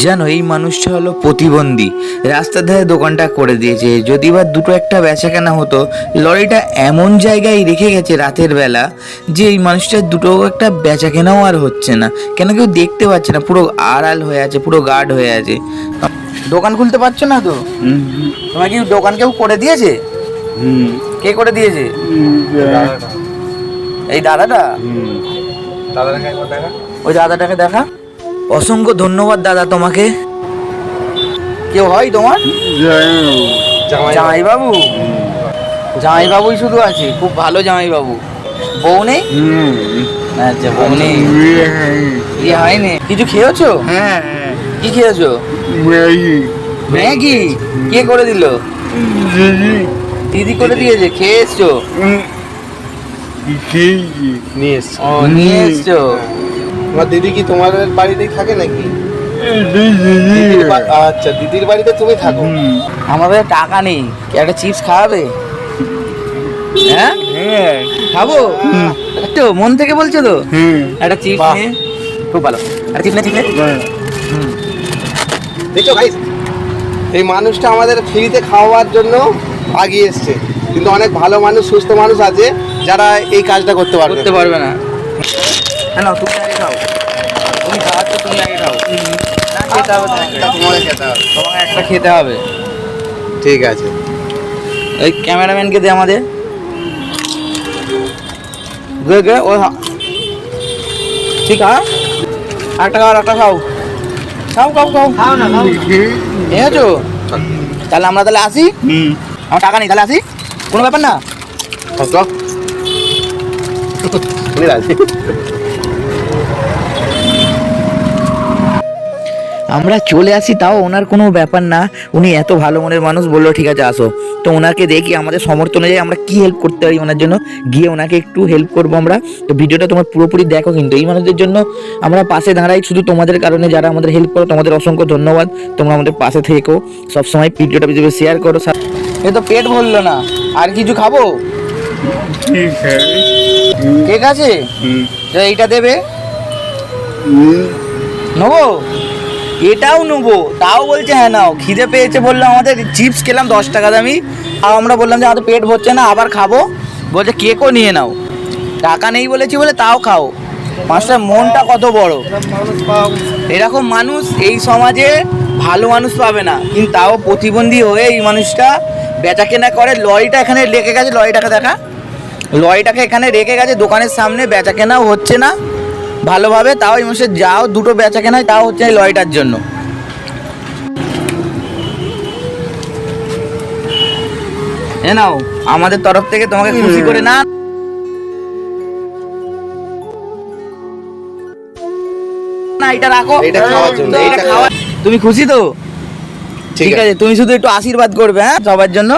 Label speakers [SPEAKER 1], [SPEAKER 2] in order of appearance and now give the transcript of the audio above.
[SPEAKER 1] জানো এই মানুষটা হলো প্রতিবন্ধী। রাস্তার ধারে দোকানটা করে দিয়েছে। যদি বা দুটো একটা বেচা কেনা হতো লরিটা এমন জায়গায় রেখে গেছে রাতের বেলা যে এই মানুষটার দুটো একটা বেচা কেনাও আর হচ্ছে না। কেন কেউ দেখতে পাচ্ছে না পুরো আড়াল হয়ে আছে পুরো গার্ড হয়ে আছে। দোকান খুলতে পারছ না তো? তোমার কি দোকান কেউ করে দিয়েছে? কে করে দিয়েছে? এই দাদাটা? দাদাটাকে দেখা ওই দাদাটাকে দেখা। অসংখ্য ধন্যবাদ দাদা তোমাকে। কেউ হয় তোমার? জামাইবাবু। জামাইবাবুই শুধু আছে খুব ভালো জামাইবাবু। বউ নেই? আচ্ছা বউ নেই। ইয়ে হয়নি। কিছু খেয়েছো?
[SPEAKER 2] হ্যাঁ।
[SPEAKER 1] কি খেয়েছো? ম্যাগি। কে করে দিল? দিদি। করে দিয়েছে খেয়ে এসছো?
[SPEAKER 2] নিয়ে এসছি।
[SPEAKER 1] নিয়ে এসছো?
[SPEAKER 2] তোমার দিদি কি তোমাদের বাড়িতেই থাকে নাকি? আচ্ছা দিদির বাড়িতে তুমি থাকো।
[SPEAKER 1] আমাদের টাকা নেই। একটা চিপস খাওয়াবে? হ্যাঁ? খাব? তো মন থেকে বলছো তো? একটা চিপস। খুব ভালো। একটা চিপস নে চিপস নে।
[SPEAKER 2] দেখছ ভাই এই মানুষটা আমাদের ফ্রিতে খাওয়ার জন্য আগিয়ে এসছে। কিন্তু অনেক ভালো মানুষ সুস্থ মানুষ আছে যারা এই কাজটা করতে পারবে
[SPEAKER 1] করতে পারবে না। হ্যাঁ না তুমি আগে খাও। তুমি খাওয়াচ্ছ তুমি আগে খাও। না খেতে হবে তোমাকে।
[SPEAKER 2] খেতে হবে।
[SPEAKER 1] তোমাকে একটা খেতে হবে।
[SPEAKER 2] ঠিক আছে।
[SPEAKER 1] ওই ক্যামেরাম্যানকে দে আমাদের। গে গে ও ঠিক আছে? একটা খাও একটা খাও। খাও খাও খাও। খাও না খাও। ঠিক আছে তাহলে আমরা তাহলে আসি? আমার টাকা নেই তাহলে আসি? কোনো ব্যাপার না?
[SPEAKER 2] চল। তুমি
[SPEAKER 1] আমরা চলে আসি তাও ওনার কোনো ব্যাপার না। উনি এত ভালো মনের মানুষ বলল ঠিক আছে আসো। তো ওনাকে দেখি আমাদের সমর্থন অনুযায়ী আমরা কি হেল্প করতে পারি ওনার জন্য? গিয়ে ওনাকে একটু হেল্প করব আমরা। তো ভিডিওটা তোমার পুরোপুরি দেখো কিন্তু এই মানুষদের জন্য আমরা পাশে দাঁড়াই শুধু তোমাদের কারণে যারা আমাদের হেল্প করো তোমাদের অসংখ্য ধন্যবাদ। তোমরা আমাদের পাশে থেকো। সবসময় ভিডিওটা ভিডিও শেয়ার করো এ তো পেট ভরলো না। আর কিছু খাব? ঠিক আছে। এইটা দেবে? নেব? এটাও নেব, তাও বলছে হ্যাঁ নাও, খিদে পেয়েছে বলল আমাদের চিপস খেলাম দশ টাকা দামি। আর আমরা বললাম যে, আমাদের পেট ভরছে না, আবার খাব। বলছে কেকও নিয়ে নাও। টাকা নেই বলেছি বলে তাও খাও। মাস্টার, মনটা কত বড়। এরকম মানুষ এই সমাজে ভালো মানুষ পাবে না। কিন্তু তাও প্রতিবন্ধী হয়ে এই মানুষটা বেচা কেনা করে। লরিটা এখানে রেখে গেছে, লরিটাকে দেখা। লরিটাকে এখানে রেখে গেছে, দোকানের সামনে বেচা কেনাও হচ্ছে না। ভালোভাবে তাও এই মাসে যাও দুটো বেচা কেনায় তাও হচ্ছে এই লয়টার জন্য। এ নাও আমাদের তরফ থেকে তোমাকে খুশি করে না না এটা রাখো।
[SPEAKER 2] এটা খাওয়ার জন্য, এটা
[SPEAKER 1] এটা খাওয়া তুমি খুশি তো? ঠিক আছে। তুমি শুধু একটু আশীর্বাদ করবে হ্যাঁ সবার জন্য?